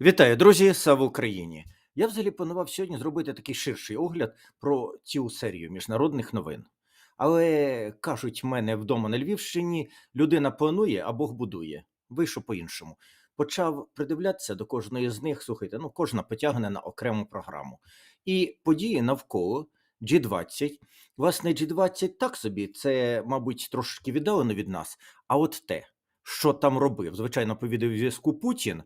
Вітаю, друзі! Слава Україні! Я взагалі планував сьогодні зробити такий ширший огляд про цю серію міжнародних новин. Але кажуть, мене вдома на Львівщині людина планує, а Бог будує. Вийшов по-іншому. Почав придивлятися до кожної з них. Слухайте, ну кожна потягне на окрему програму. І події навколо G20. Власне, G20 так собі, це, мабуть, трошки віддалено від нас. А от те, що там робив, звичайно, по відеозв'язку Путін.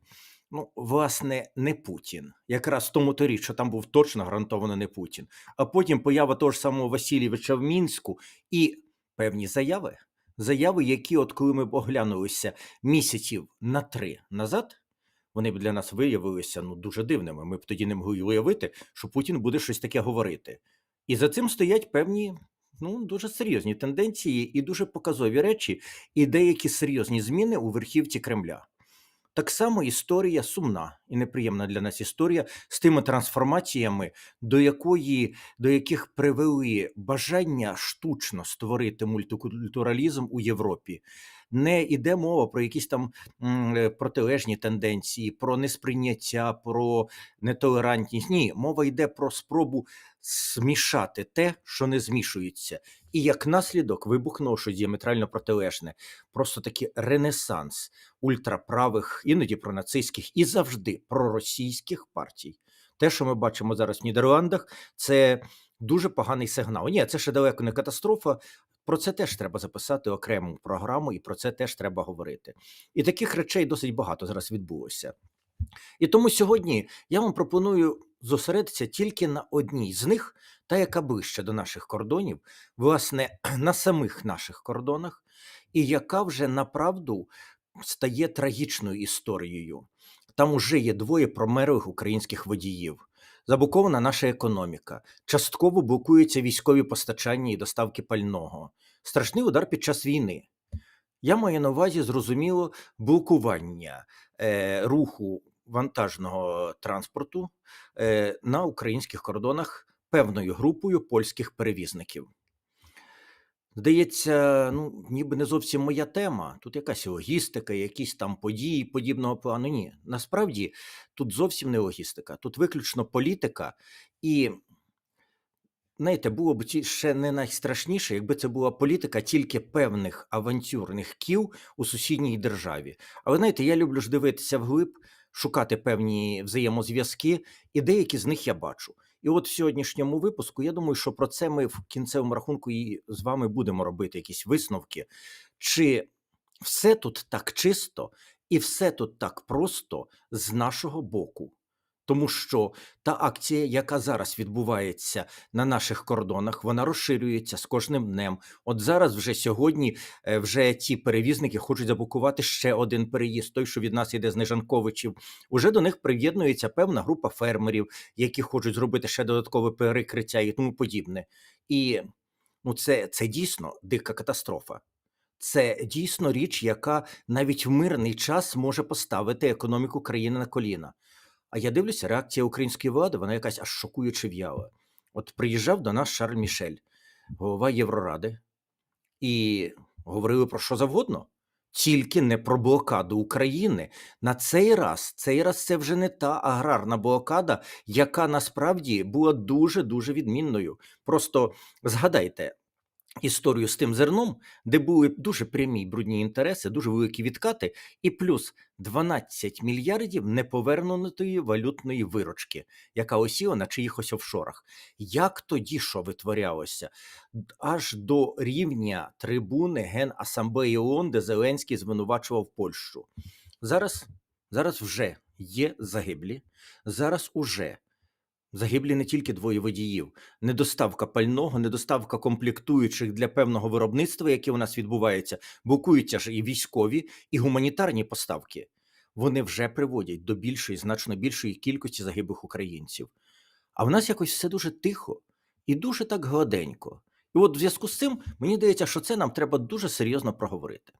Ну, власне, не Путін. Якраз в тому то річ, що там був точно гарантовано не Путін. А потім поява того ж самого Васильєвича в Мінську і певні заяви. Заяви, які, от коли ми оглянулися місяців на три назад, вони б для нас виявилися ну, дуже дивними. Ми б тоді не могли уявити, що Путін буде щось таке говорити. І за цим стоять певні ну, дуже серйозні тенденції і дуже показові речі, і деякі серйозні зміни у верхівці Кремля. Так само історія сумна і неприємна для нас історія з тими трансформаціями, до якої до яких привели бажання штучно створити мультикультуралізм у Європі. Не йде мова про якісь там протилежні тенденції, про несприйняття, про нетолерантність. Ні, мова йде про спробу змішати те, що не змішується, і як наслідок вибухнуло щось діаметрально протилежне. Просто такий ренесанс ультраправих, іноді пронацистських і завжди проросійських партій. Те, що ми бачимо зараз в Нідерландах, це дуже поганий сигнал. Ні, це ще далеко не катастрофа. Про це теж треба записати окрему програму, і про це теж треба говорити. І таких речей досить багато зараз відбулося. І тому сьогодні я вам пропоную зосередитися тільки на одній з них, та яка ближче до наших кордонів, власне, на самих наших кордонах, і яка вже направду стає трагічною історією. Там уже є двоє промерлих українських водіїв. Заблокована наша економіка, частково блокуються військові постачання і доставки пального. Страшний удар під час війни. Я маю на увазі зрозуміло блокування е, руху вантажного транспорту е, на українських кордонах певною групою польських перевізників. Здається, ну ніби не зовсім моя тема. Тут якась логістика, якісь там події подібного плану. Ні, насправді тут зовсім не логістика, тут виключно політика. І знаєте, було б ще не найстрашніше, якби це була політика тільки певних авантюрних кіл у сусідній державі. Але знаєте, я люблю ж дивитися вглиб, шукати певні взаємозв'язки, і деякі з них я бачу. І от в сьогоднішньому випуску я думаю, що про це ми в кінцевому рахунку і з вами будемо робити якісь висновки. Чи все тут так чисто і все тут так просто з нашого боку? Тому що та акція, яка зараз відбувається на наших кордонах, вона розширюється з кожним днем. От зараз, вже сьогодні, е, вже ті перевізники хочуть заблокувати ще один переїзд, той, що від нас іде з Нежанковичів. Уже до них приєднується певна група фермерів, які хочуть зробити ще додаткове перекриття і тому подібне. І ну, це, це дійсно дика катастрофа. Це дійсно річ, яка навіть в мирний час може поставити економіку країни на коліна. А я дивлюся, реакція української влади, вона якась аж шокуюче в'яла. От приїжджав до нас Шарль Мішель, голова Євроради, і говорили про що завгодно, тільки не про блокаду України. На цей раз, цей раз це вже не та аграрна блокада, яка насправді була дуже дуже відмінною. Просто згадайте. Історію з тим зерном, де були дуже прямі брудні інтереси, дуже великі відкати, і плюс 12 мільярдів неповернутої валютної виручки, яка осіла на чиїхось офшорах. Як тоді що витворялося? Аж до рівня трибуни Генасамблеї ООН, де Зеленський звинувачував Польщу. Зараз, зараз вже є загиблі, зараз уже Загиблі не тільки двоє водіїв, недоставка пального, недоставка комплектуючих для певного виробництва, яке у нас відбувається, блокуються ж і військові, і гуманітарні поставки. Вони вже приводять до більшої, значно більшої кількості загиблих українців. А в нас якось все дуже тихо і дуже так гладенько. І от в зв'язку з цим мені здається, що це нам треба дуже серйозно проговорити.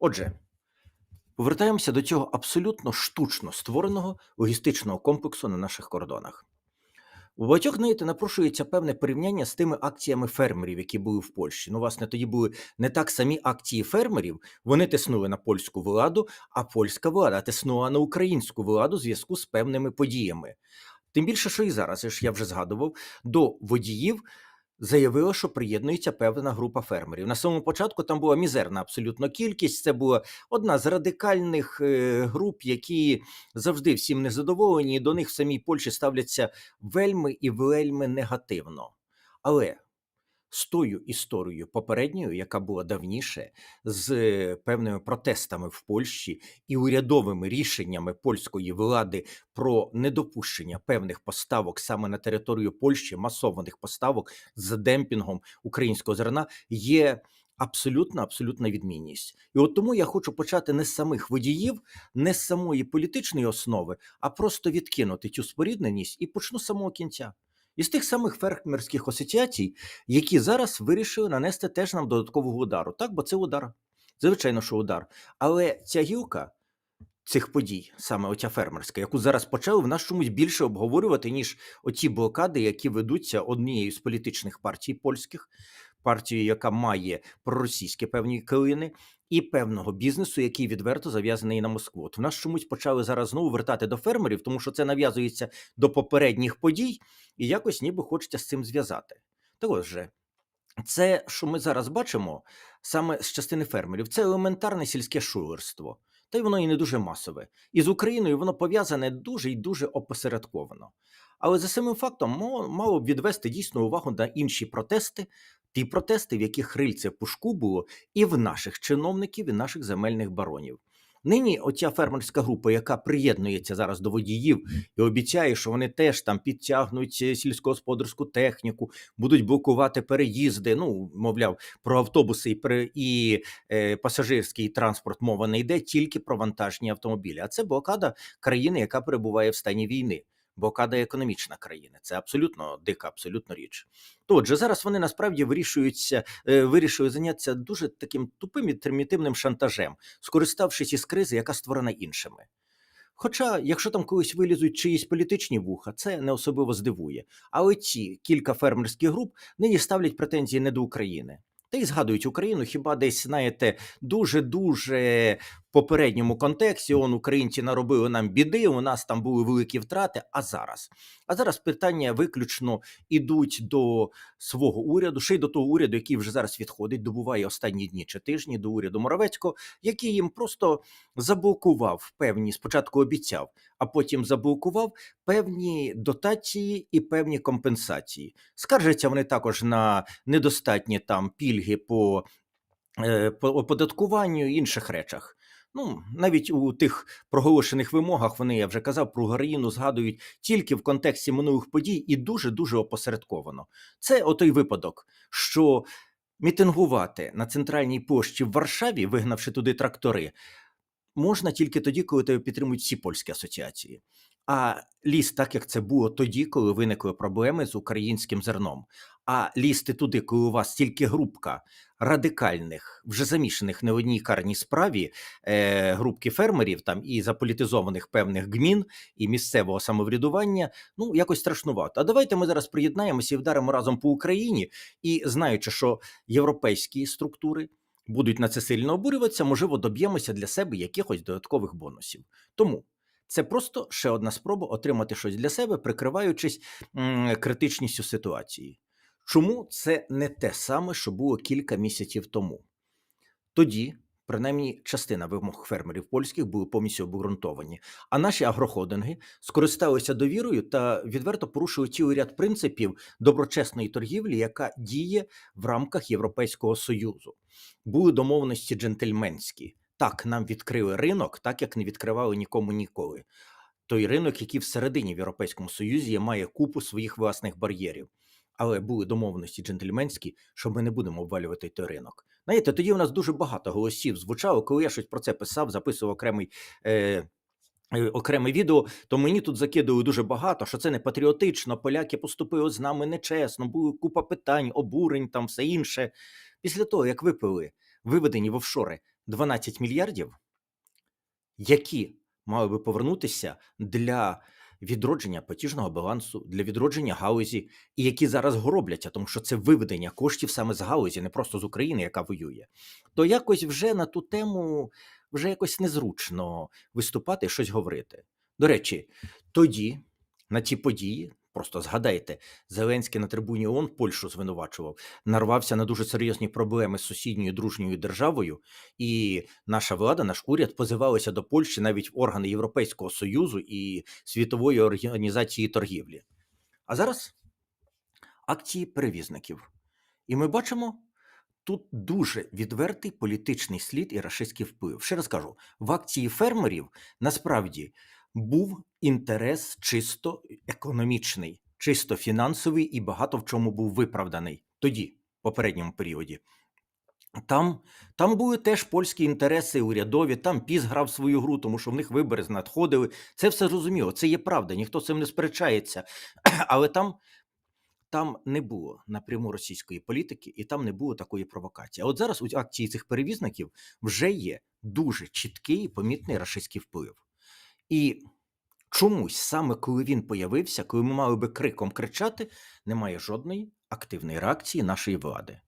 Отже, повертаємося до цього абсолютно штучно створеного логістичного комплексу на наших кордонах. У багатьох, знаєте, напрошується певне порівняння з тими акціями фермерів, які були в Польщі. Ну, власне, тоді були не так самі акції фермерів, вони тиснули на польську владу, а польська влада тиснула на українську владу в зв'язку з певними подіями. Тим більше, що і зараз, я вже згадував, до водіїв заявила, що приєднується певна група фермерів. На самому початку там була мізерна абсолютно кількість. Це була одна з радикальних е, груп, які завжди всім незадоволені, і до них в самій Польщі ставляться вельми і вельми негативно. Але з тою історією попередньою, яка була давніше, з е, певними протестами в Польщі і урядовими рішеннями польської влади про недопущення певних поставок саме на територію Польщі, масованих поставок з демпінгом українського зерна, є абсолютна абсолютна відмінність. І от тому я хочу почати не з самих водіїв, не з самої політичної основи, а просто відкинути цю спорідненість і почну з самого кінця. Із тих самих фермерських асоціацій, які зараз вирішили нанести теж нам додаткового удару. Так, бо це удар. Звичайно, що удар. Але ця гілка цих подій, саме оця фермерська, яку зараз почали в нас чомусь більше обговорювати, ніж оці блокади, які ведуться однією з політичних партій польських, партією, яка має проросійські певні килини, і певного бізнесу, який відверто зав'язаний на Москву. От в нас чомусь почали зараз знову вертати до фермерів, тому що це нав'язується до попередніх подій, і якось ніби хочеться з цим зв'язати. Так ось же, це, що ми зараз бачимо, саме з частини фермерів, це елементарне сільське шулерство. Та й воно і не дуже масове. І з Україною воно пов'язане дуже і дуже опосередковано. Але за самим фактом мало б відвести дійсно увагу на інші протести, ті протести, в яких рильце пушку було і в наших чиновників, і наших земельних баронів. Нині оця фермерська група, яка приєднується зараз до водіїв і обіцяє, що вони теж там підтягнуть е, сільськогосподарську техніку, будуть блокувати переїзди. Ну, мовляв, про автобуси і, і е, пасажирський транспорт мова не йде тільки про вантажні автомобілі. А це блокада країни, яка перебуває в стані війни. Блокада економічна країни. Це абсолютно дика, абсолютно річ. То отже, зараз вони насправді вирішуються, е, вирішили зайнятися дуже таким тупим і примітивним шантажем, скориставшись із кризи, яка створена іншими. Хоча, якщо там колись вилізуть чиїсь політичні вуха, це не особливо здивує. Але ці кілька фермерських груп нині ставлять претензії не до України. Та й згадують Україну хіба десь, знаєте, дуже-дуже в попередньому контексті. Он українці наробили нам біди, у нас там були великі втрати. А зараз? А зараз питання виключно ідуть до свого уряду, ще й до того уряду, який вже зараз відходить, добуває останні дні чи тижні до уряду Моровецького, який їм просто заблокував певні, спочатку обіцяв, а потім заблокував певні дотації і певні компенсації. Скаржаться вони також на недостатні там пільги по, е, по оподаткуванню і інших речах. Ну, навіть у тих проголошених вимогах вони, я вже казав, про Україну згадують тільки в контексті минулих подій і дуже дуже опосередковано. Це отой випадок, що мітингувати на центральній площі в Варшаві, вигнавши туди трактори, можна тільки тоді, коли тебе підтримують всі польські асоціації. А ліз, так як це було тоді, коли виникли проблеми з українським зерном. А лізти туди, коли у вас тільки групка радикальних, вже замішаних не в одній карній справі е, групки фермерів там і заполітизованих певних гмін і місцевого самоврядування, ну якось страшнувато. А давайте ми зараз приєднаємося і вдаримо разом по Україні, і знаючи, що європейські структури будуть на це сильно обурюватися, можливо, доб'ємося для себе якихось додаткових бонусів. Тому це просто ще одна спроба отримати щось для себе, прикриваючись критичністю ситуації. Чому це не те саме, що було кілька місяців тому? Тоді, принаймні, частина вимог фермерів польських були повністю обґрунтовані, а наші агрохолдинги скористалися довірою та відверто порушили цілий ряд принципів доброчесної торгівлі, яка діє в рамках Європейського союзу. Були домовленості джентльменські. Так, нам відкрили ринок, так як не відкривали нікому ніколи. Той ринок, який всередині в Європейському Союзі має купу своїх власних бар'єрів. Але були домовленості джентльменські, що ми не будемо обвалювати той ринок. Знаєте, тоді у нас дуже багато голосів звучало, коли я щось про це писав, записував окремий. Е, е, Окреме відео, то мені тут закидали дуже багато, що це не патріотично, поляки поступили з нами нечесно, була купа питань, обурень, там все інше. Після того, як випили виведені в офшори 12 мільярдів, які мали би повернутися для відродження платіжного балансу, для відродження галузі, і які зараз гробляться, тому що це виведення коштів саме з галузі, не просто з України, яка воює, то якось вже на ту тему вже якось незручно виступати щось говорити. До речі, тоді на ті події. Просто згадайте, Зеленський на трибуні ООН Польщу звинувачував, нарвався на дуже серйозні проблеми з сусідньою дружньою державою, і наша влада, наш уряд позивалися до Польщі навіть в органи Європейського Союзу і Світової організації торгівлі. А зараз акції перевізників. І ми бачимо тут дуже відвертий політичний слід і рашистський вплив. Ще раз кажу, в акції фермерів насправді був інтерес чисто економічний, чисто фінансовий і багато в чому був виправданий тоді, в попередньому періоді. Там, там були теж польські інтереси урядові, там піс грав свою гру, тому що в них вибори надходили. Це все зрозуміло, це є правда, ніхто цим не сперечається. Але там, там не було напряму російської політики, і там не було такої провокації. А от зараз у акції цих перевізників вже є дуже чіткий і помітний рашистський вплив. І чомусь саме коли він появився, коли ми мали би криком кричати, немає жодної активної реакції нашої влади.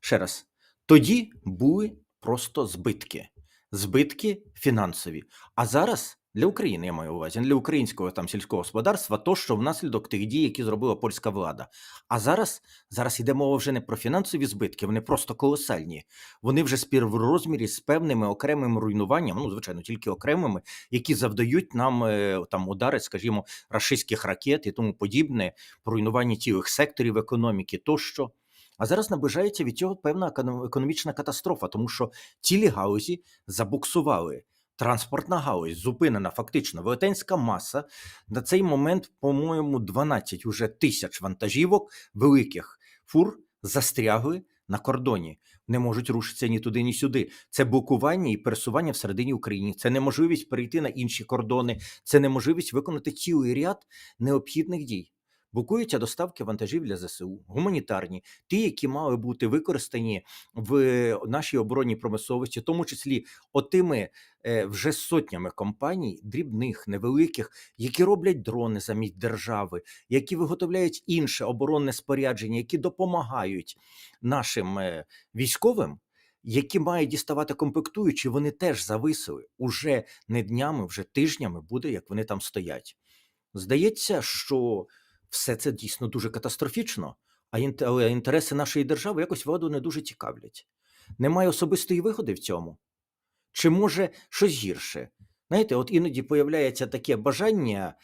Ще раз, тоді були просто збитки, збитки фінансові. А зараз для України я маю увазі, для українського там сільського господарства, то що внаслідок тих дій, які зробила польська влада. А зараз зараз йде мова вже не про фінансові збитки, вони просто колосальні. Вони вже співрозмірі з певними окремими руйнуваннями, ну звичайно, тільки окремими, які завдають нам е, там удари, скажімо, рашистських ракет і тому подібне, по руйнуванні цілих секторів економіки тощо. А зараз наближається від цього певна економічна катастрофа, тому що цілі гаузі забуксували. Транспортна галузь зупинена фактично велетенська маса. На цей момент, по-моєму, 12 уже тисяч вантажівок великих фур застрягли на кордоні. Не можуть рушитися ні туди, ні сюди. Це блокування і пересування всередині України. Це неможливість перейти на інші кордони, це неможливість виконати цілий ряд необхідних дій. Блокуються доставки вантажів для ЗСУ, гуманітарні, ті, які мали бути використані в нашій оборонній промисловості, в тому числі отими е, вже сотнями компаній, дрібних, невеликих, які роблять дрони замість держави, які виготовляють інше оборонне спорядження, які допомагають нашим е, військовим. Які мають діставати комплектуючі, вони теж зависили уже не днями, вже тижнями буде, як вони там стоять. Здається, що все це дійсно дуже катастрофічно, а інтереси нашої держави якось владу не дуже цікавлять. Немає особистої вигоди в цьому. Чи може щось гірше? Знаєте, от іноді появляється таке бажання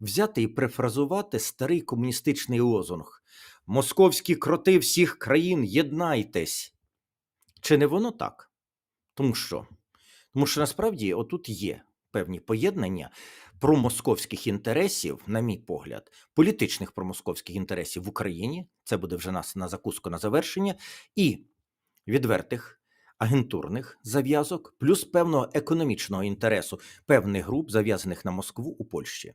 взяти і префразувати старий комуністичний лозунг: Московські кроти всіх країн, єднайтесь. Чи не воно так? Тому що? Тому що насправді отут є певні поєднання промосковських інтересів, на мій погляд, політичних промосковських інтересів в Україні. Це буде вже нас на закуску на завершення, і відвертих агентурних зав'язок, плюс певного економічного інтересу певних груп, зав'язаних на Москву у Польщі.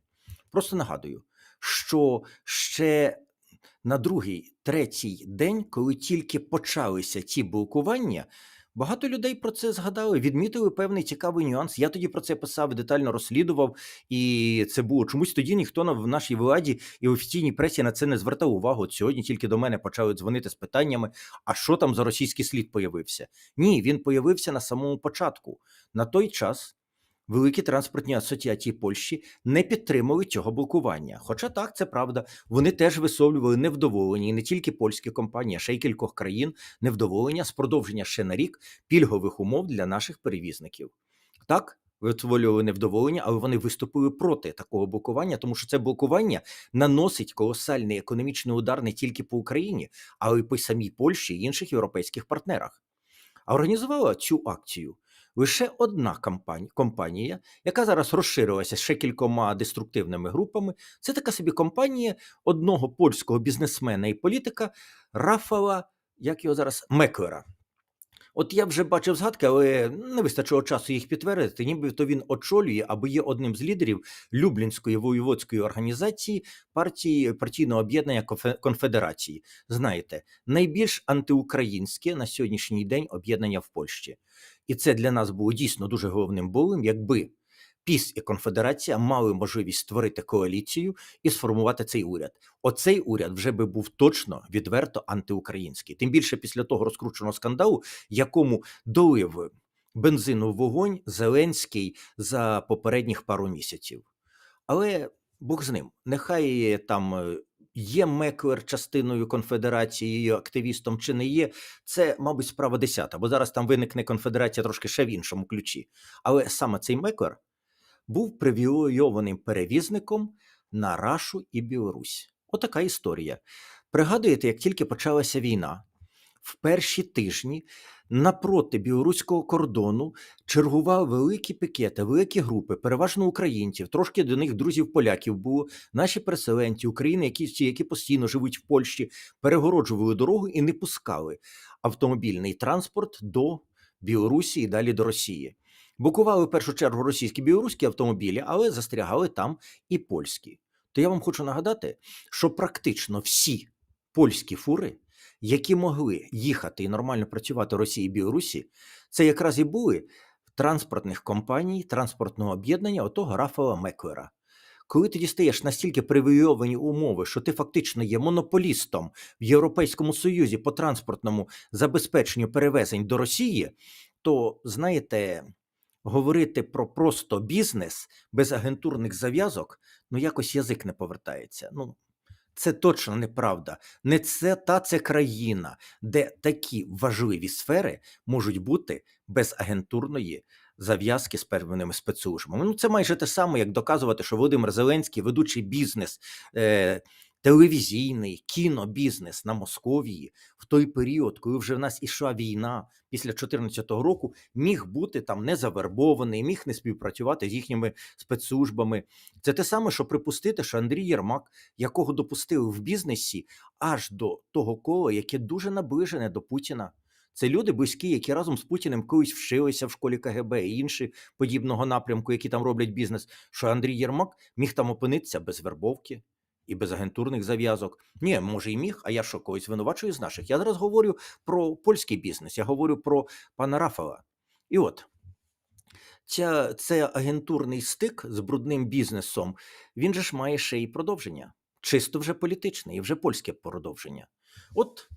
Просто нагадую, що ще на другий, третій день, коли тільки почалися ці блокування, багато людей про це згадали, відмітили певний цікавий нюанс. Я тоді про це писав, детально розслідував, і це було чомусь тоді ніхто в нашій владі і в офіційній пресі на це не звертав увагу. От сьогодні тільки до мене почали дзвонити з питаннями: а що там за російський слід появився? Ні, він появився на самому початку. На той час. Великі транспортні асоціації Польщі не підтримали цього блокування. Хоча так, це правда, вони теж висловлювали невдоволення, і не тільки польські компанії, а ще й кількох країн невдоволення з продовження ще на рік пільгових умов для наших перевізників. Так, висловлювали невдоволення, але вони виступили проти такого блокування, тому що це блокування наносить колосальний економічний удар не тільки по Україні, але й по самій Польщі і інших європейських партнерах. А організувала цю акцію лише одна компанія, яка зараз розширилася ще кількома деструктивними групами. Це така собі компанія одного польського бізнесмена і політика Рафала, як його зараз, Меклера. От я вже бачив згадки, але не вистачило часу їх підтвердити. Нібито він очолює або є одним з лідерів Люблінської воєводської організації партії партійного об'єднання Конфедерації. Знаєте, найбільш антиукраїнське на сьогоднішній день об'єднання в Польщі. І це для нас було дійсно дуже головним болем, якби ПІС і Конфедерація мали можливість створити коаліцію і сформувати цей уряд. Оцей уряд вже би був точно відверто антиукраїнський. Тим більше після того розкрученого скандалу, якому долив бензину в вогонь Зеленський за попередніх пару місяців. Але Бог з ним, нехай там е, є Меклер частиною конфедерації, її активістом чи не є, це, мабуть, справа десята, бо зараз там виникне конфедерація трошки ще в іншому ключі. Але саме цей Меклер був привілейованим перевізником на Рашу і Білорусь. Отака історія. Пригадуєте, як тільки почалася війна, в перші тижні напроти білоруського кордону чергували великі пікети, великі групи, переважно українців, трошки до них друзів поляків було. Наші переселенці, України, які, які постійно живуть в Польщі, перегороджували дорогу і не пускали автомобільний транспорт до Білорусі і далі до Росії. Блокували в першу чергу російські білоруські автомобілі, але застрягали там і польські. То я вам хочу нагадати, що практично всі польські фури, які могли їхати і нормально працювати в Росії і Білорусі, це якраз і були транспортних компаній, транспортного об'єднання отого Рафала Меклера. Коли ти дістаєш настільки привілейовані умови, що ти фактично є монополістом в Європейському Союзі по транспортному забезпеченню перевезень до Росії, то знаєте, говорити про просто бізнес без агентурних зав'язок, ну якось язик не повертається. Ну, це точно неправда. Не це та це країна, де такі важливі сфери можуть бути без агентурної зав'язки з певними спецслужбами. Ну, це майже те саме, як доказувати, що Володимир Зеленський, ведучий бізнес, е, телевізійний, кінобізнес на Московії в той період, коли вже в нас ішла війна після 2014 року, міг бути там не завербований, міг не співпрацювати з їхніми спецслужбами. Це те саме, що припустити, що Андрій Єрмак, якого допустили в бізнесі аж до того кола, яке дуже наближене до Путіна. Це люди близькі, які разом з Путіним колись вшилися в школі КГБ і інші подібного напрямку, які там роблять бізнес. Що Андрій Єрмак міг там опинитися без вербовки і без агентурних зав'язок. Ні, може і міг, а я що когось винувачую з наших. Я зараз говорю про польський бізнес, я говорю про пана Рафала. І от ця, це агентурний стик з брудним бізнесом, він же ж має ще й продовження. Чисто вже політичне і вже польське продовження. От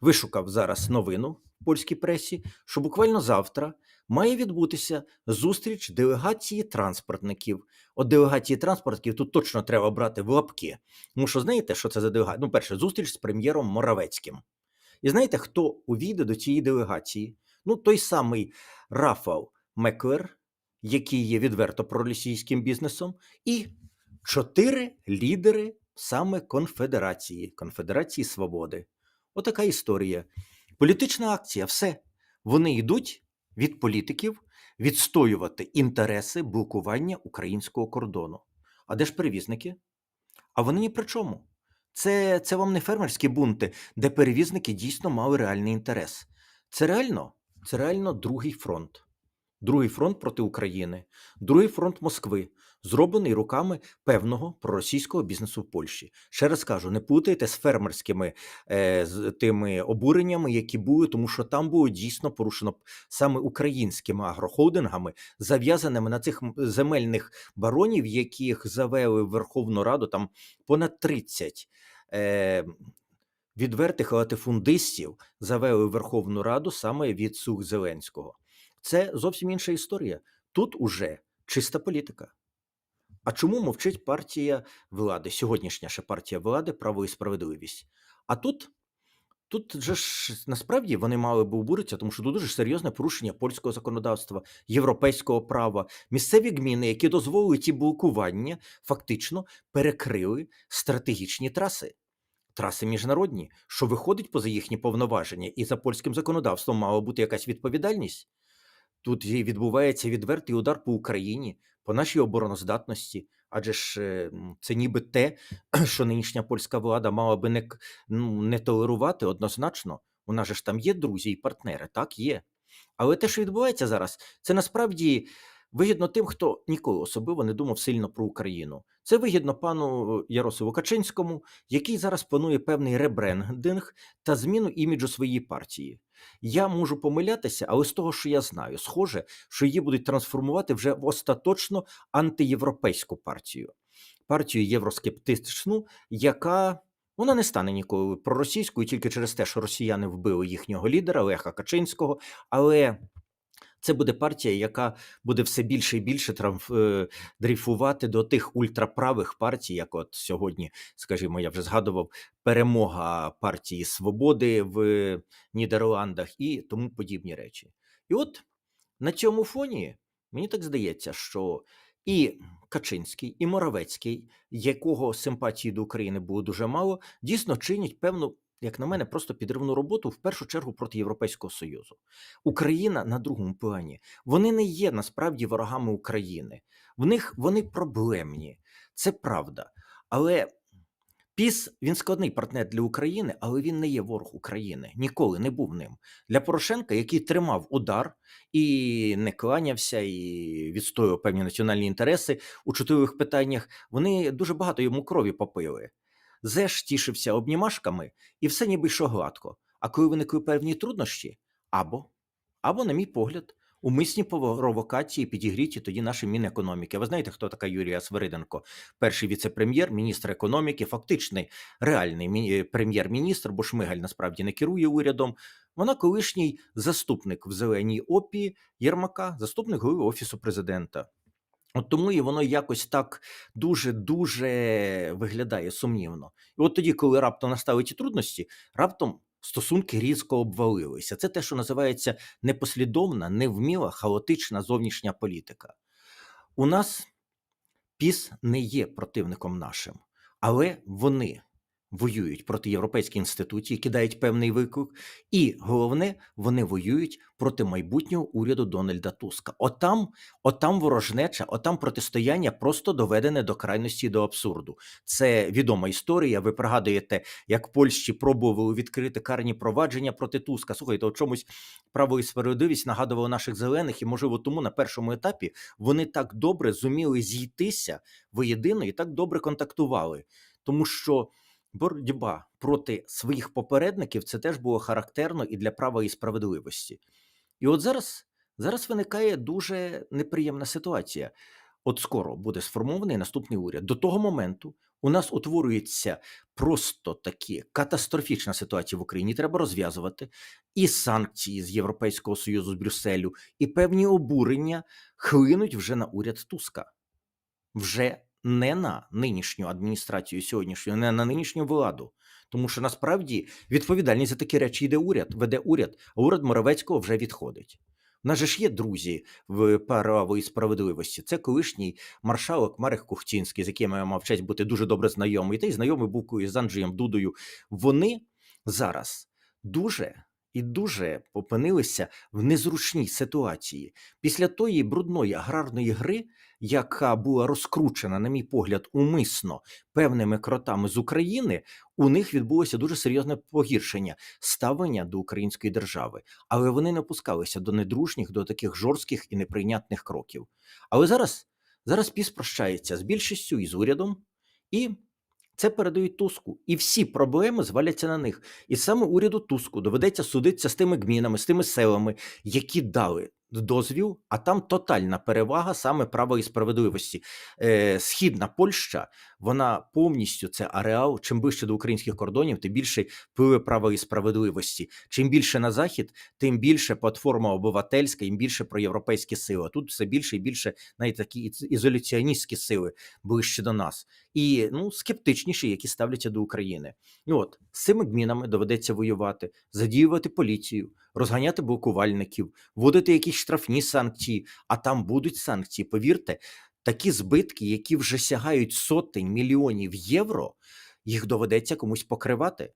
вишукав зараз новину в польській пресі, що буквально завтра має відбутися зустріч делегації транспортників. От делегації транспортників тут точно треба брати в лапки. Тому що знаєте, що це за делегація? Ну, перше, зустріч з прем'єром Моравецьким. І знаєте, хто увійде до цієї делегації? Ну, той самий Рафал Меклер, який є відверто проросійським бізнесом, і чотири лідери саме конфедерації, Конфедерації Свободи. Отака історія. Політична акція, все. Вони йдуть від політиків відстоювати інтереси блокування українського кордону. А де ж перевізники? А вони ні при чому. Це, це вам не фермерські бунти, де перевізники дійсно мали реальний інтерес. Це реально, це реально другий фронт. Другий фронт проти України, другий фронт Москви, зроблений руками певного проросійського бізнесу в Польщі. Ще раз кажу, не плутайте з фермерськими е, з тими обуреннями, які були, тому що там було дійсно порушено саме українськими агрохолдингами, зав'язаними на цих земельних баронів, яких завели в Верховну Раду там понад 30 е, відвертих латифундистів завели в Верховну Раду саме від слуг Зеленського. Це зовсім інша історія. Тут уже чиста політика. А чому мовчить партія влади, сьогоднішня ще партія влади, право і справедливість? А тут, тут же ж насправді вони мали би обуритися, тому що тут дуже серйозне порушення польського законодавства, європейського права. Місцеві гміни, які дозволили ті блокування, фактично перекрили стратегічні траси. Траси міжнародні, що виходить поза їхні повноваження, і за польським законодавством мала бути якась відповідальність. Тут відбувається відвертий удар по Україні, по нашій обороноздатності. Адже ж е, це ніби те, що нинішня польська влада мала би не, ну, не толерувати однозначно. У нас же ж там є друзі і партнери, так є. Але те, що відбувається зараз, це насправді вигідно тим, хто ніколи особливо не думав сильно про Україну. Це вигідно пану Яросову Качинському, який зараз планує певний ребрендинг та зміну іміджу своєї партії. Я можу помилятися, але з того, що я знаю, схоже, що її будуть трансформувати вже в остаточно антиєвропейську партію, партію євроскептичну, яка вона не стане ніколи проросійською тільки через те, що росіяни вбили їхнього лідера Леха Качинського, але це буде партія, яка буде все більше і більше трамф, е, дрейфувати до тих ультраправих партій, як от сьогодні, скажімо, я вже згадував, перемога партії Свободи в Нідерландах і тому подібні речі. І от на цьому фоні мені так здається, що і Качинський, і Моравецький, якого симпатії до України було дуже мало, дійсно чинять певну, як на мене, просто підривну роботу в першу чергу проти Європейського Союзу. Україна на другому плані. Вони не є насправді ворогами України. В них вони проблемні, це правда. Але Піс він складний партнер для України, але він не є ворог України. Ніколи не був ним. Для Порошенка, який тримав удар і не кланявся, і відстоював певні національні інтереси у чутливих питаннях, вони дуже багато йому крові попили. Зеш тішився обнімашками, і все ніби йшло гладко. А коли виникли певні труднощі, або, або, на мій погляд, умисні провокації підігріті тоді наші Мінекономіки. Ви знаєте, хто така Юрія Свириденко? Перший віце-прем'єр, міністр економіки, фактичний реальний мі- прем'єр-міністр, бо Шмигаль насправді не керує урядом. Вона колишній заступник в зеленій опії Єрмака, заступник голови офісу президента. От тому і воно якось так дуже дуже виглядає сумнівно. І от тоді, коли раптом настали ті трудності, раптом стосунки різко обвалилися. Це те, що називається непослідовна, невміла, хаотична зовнішня політика. У нас піс не є противником нашим, але вони воюють проти європейських інституцій, які кидають певний виклик, і головне, вони воюють проти майбутнього уряду Дональда Туска. Отам, отам ворожнеча, отам протистояння просто доведене до крайності до абсурду. Це відома історія. Ви пригадуєте, як Польщі пробували відкрити карні провадження проти Туска. Слухайте, от чомусь право і справедливість нагадувало наших зелених, і можливо тому на першому етапі вони так добре зуміли зійтися воєдино і так добре контактували, тому що. Боротьба проти своїх попередників це теж було характерно і для права і справедливості. І от зараз, зараз виникає дуже неприємна ситуація. От скоро буде сформований наступний уряд. До того моменту у нас утворюється просто такі катастрофічна ситуація в Україні. Треба розв'язувати і санкції з Європейського Союзу з Брюсселю, і певні обурення хлинуть вже на уряд Туска. Вже не на нинішню адміністрацію сьогоднішню, не на нинішню владу. Тому що насправді відповідальність за такі речі йде уряд, веде уряд, а уряд Моровецького вже відходить. У нас же ж є друзі в право справедливості. Це колишній маршалок Марек Кухтінський, з яким я мав честь бути дуже добре знайомий, та й знайомий був з Анджеєм Дудою. Вони зараз дуже і дуже опинилися в незручній ситуації після тої брудної аграрної гри, яка була розкручена, на мій погляд, умисно певними кротами з України. У них відбулося дуже серйозне погіршення ставлення до української держави, але вони не опускалися до недружніх, до таких жорстких і неприйнятних кроків. Але зараз, зараз піс прощається з більшістю і з урядом, і це передають Туску, і всі проблеми зваляться на них. І саме уряду Туску доведеться судитися з тими гмінами, з тими селами, які дали дозвіл, а там тотальна перевага саме права і справедливості. Е, Східна Польща, вона повністю це ареал. Чим ближче до українських кордонів, тим більше впливи права і справедливості. Чим більше на захід, тим більше платформа обивательська, тим більше про європейські сили. Тут все більше і більше навіть такі ізоляціоністські сили ближче до нас, і ну скептичніші, які ставляться до України. І от з цими гмінами доведеться воювати, задіювати поліцію, розганяти блокувальників, вводити якісь штрафні санкції. А там будуть санкції. Повірте, такі збитки, які вже сягають сотень мільйонів євро, їх доведеться комусь покривати.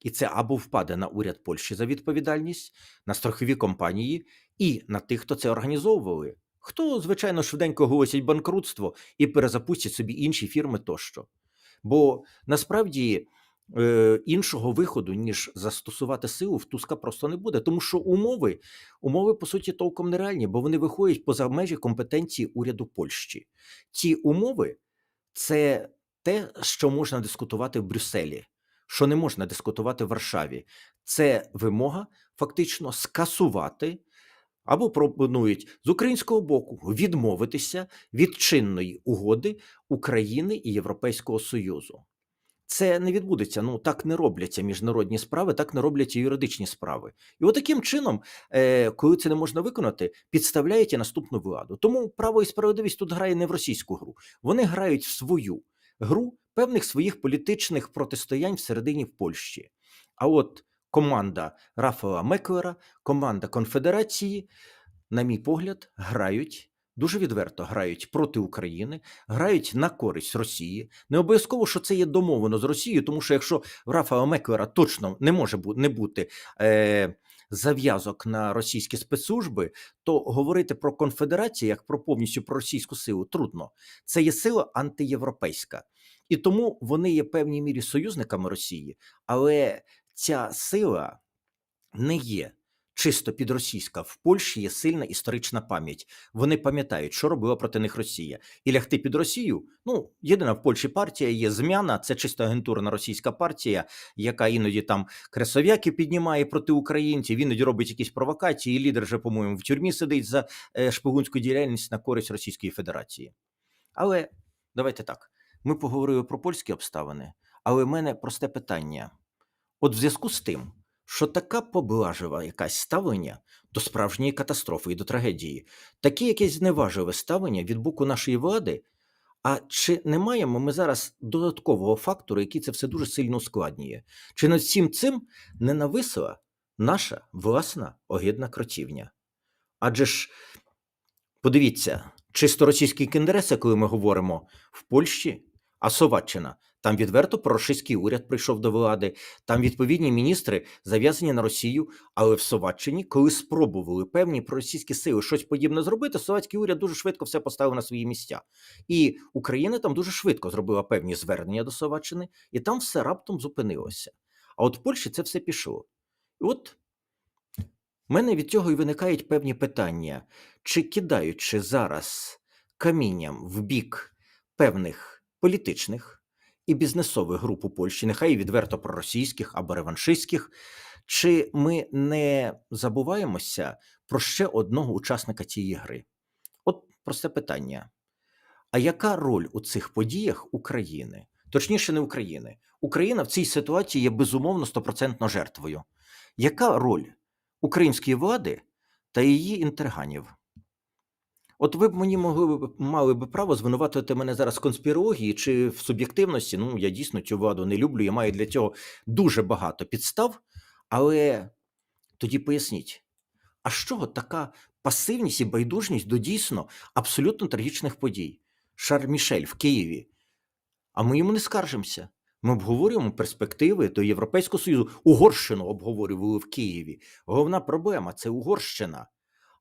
І це або впаде на уряд Польщі за відповідальність, на страхові компанії і на тих, хто це організовували. Хто, звичайно, швиденько оголосять банкрутство і перезапустять собі інші фірми тощо. Бо насправді е, іншого виходу, ніж застосувати силу, в Туска просто не буде. Тому що умови, умови по суті толком нереальні, бо вони виходять поза межі компетенції уряду Польщі. Ті умови це те, що можна дискутувати в Брюсселі, що не можна дискутувати в Варшаві. Це вимога фактично скасувати або пропонують з українського боку відмовитися від чинної угоди України і Європейського Союзу. Це не відбудеться. Ну так не робляться міжнародні справи, так не робляться юридичні справи. І от таким чином, е, коли це не можна виконати, підставляють і наступну владу. Тому право і справедливість тут грає не в російську гру. Вони грають в свою гру певних своїх політичних протистоянь всередині в Польщі. А от команда Рафала Меклера, команда Конфедерації, на мій погляд, грають. Дуже відверто грають проти України, грають на користь Росії. Не обов'язково, що це є домовлено з Росією, тому що якщо в Рафа Меклера точно не може не бути е, зав'язок на російські спецслужби, то говорити про конфедерацію як про повністю про російську силу трудно. Це є сила антиєвропейська. І тому вони є певній мірі союзниками Росії, але ця сила не є чисто підросійська. В Польщі є сильна історична пам'ять. Вони пам'ятають, що робила проти них Росія. І лягти під Росію. Ну, єдина в Польщі партія є змяна. Це чисто агентурна російська партія, яка іноді там кресов'яки піднімає проти українців. Іноді робить якісь провокації. І лідер же, по-моєму, в тюрмі сидить за е, шпигунську діяльність на користь Російської Федерації. Але давайте так. Ми поговорили про польські обставини, але в мене просте питання. От в зв'язку з тим, що така поблажева якась ставлення до справжньої катастрофи і до трагедії, таке якесь зневажливе ставлення від боку нашої влади. А чи не маємо ми зараз додаткового фактору, який це все дуже сильно ускладнює? Чи над всім цим не нависла наша власна огидна кротівня? Адже ж, подивіться, чисто російські інтереси, коли ми говоримо в Польщі, а Словаччина, там відверто проросійський уряд прийшов до влади, там відповідні міністри зав'язані на Росію, але в Словаччині, коли спробували певні проросійські сили щось подібне зробити, словацький уряд дуже швидко все поставив на свої місця. І Україна там дуже швидко зробила певні звернення до Словаччини, і там все раптом зупинилося. А от в Польщі це все пішло. І от в мене від цього і виникають певні питання, чи кидаючи зараз камінням в бік певних політичних і бізнесових груп у Польщі, нехай і відверто проросійських або реваншистських, чи ми не забуваємося про ще одного учасника цієї гри? От просте питання. А яка роль у цих подіях України? Точніше, не України. Україна в цій ситуації є безумовно стопроцентно жертвою. Яка роль української влади та її інтерганів? От ви б мені могли б мали б право звинуватити мене зараз в конспірології чи в суб'єктивності. Ну, я дійсно цю владу не люблю, я маю для цього дуже багато підстав. Але тоді поясніть, а чого така пасивність і байдужність до дійсно абсолютно трагічних подій? Шарль Мішель в Києві. А ми йому не скаржимося. Ми обговорюємо перспективи до Європейського Союзу. Угорщину обговорювали в Києві. Головна проблема це Угорщина,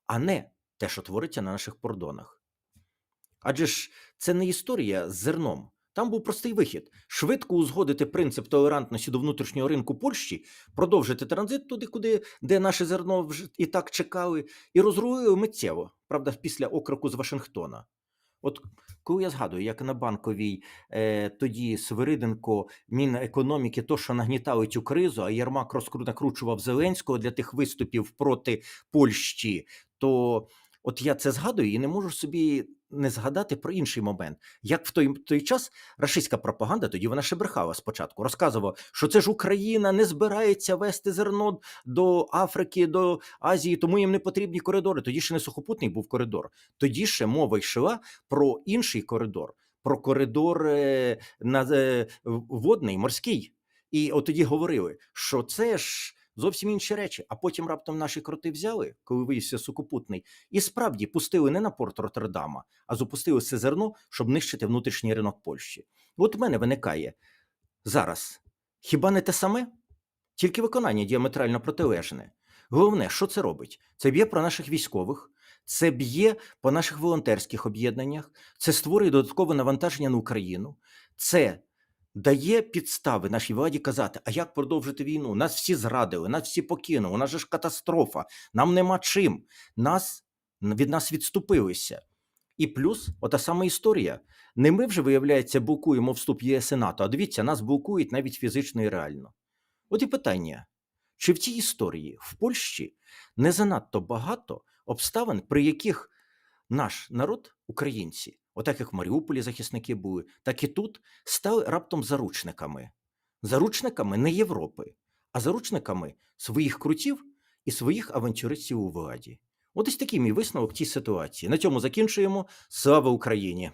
а не те, що твориться на наших кордонах. Адже ж це не історія з зерном. Там був простий вихід: швидко узгодити принцип толерантності до внутрішнього ринку Польщі, продовжити транзит туди, куди де наше зерно вже і так чекали, і розрулили миттєво, правда, після окроку з Вашингтона. От коли я згадую, як на банковій е, тоді Свириденко, Мінекономіки, то, що нагнітали цю кризу, а Єрмак розкру- Зеленського для тих виступів проти Польщі, то от я це згадую і не можу собі не згадати про інший момент. Як в той, той час рашистська пропаганда, тоді вона ще брехала спочатку, розказувала, що це ж Україна не збирається вести зерно до Африки, до Азії, тому їм не потрібні коридори. Тоді ще не сухопутний був коридор. Тоді ще мова йшла про інший коридор, про коридор е, на, е, водний, морський. І от тоді говорили, що це ж зовсім інші речі. А потім раптом наші кроти взяли, коли виявився сухопутний, і справді пустили не на порт Роттердама, а запустили це зерно, щоб нищити внутрішній ринок Польщі. От в мене виникає зараз хіба не те саме? Тільки виконання діаметрально протилежне. Головне, що це робить? Це б'є про наших військових, це б'є по наших волонтерських об'єднаннях, це створює додаткове навантаження на Україну, це дає підстави нашій владі казати, а як продовжити війну? Нас всі зрадили, нас всі покинули, у нас же ж катастрофа, нам нема чим. Нас, від нас відступилися. І плюс, ота сама історія. Не ми вже, виявляється, блокуємо вступ ЄС і НАТО, а дивіться, нас блокують навіть фізично і реально. От і питання: чи в цій історії в Польщі не занадто багато обставин, при яких наш народ, українці, отак як в Маріуполі захисники були, так і тут стали раптом заручниками. Заручниками не Європи, а заручниками своїх крутів і своїх авантюристів у владі. От ось такий мій висновок цій ситуації. На цьому закінчуємо. Слава Україні!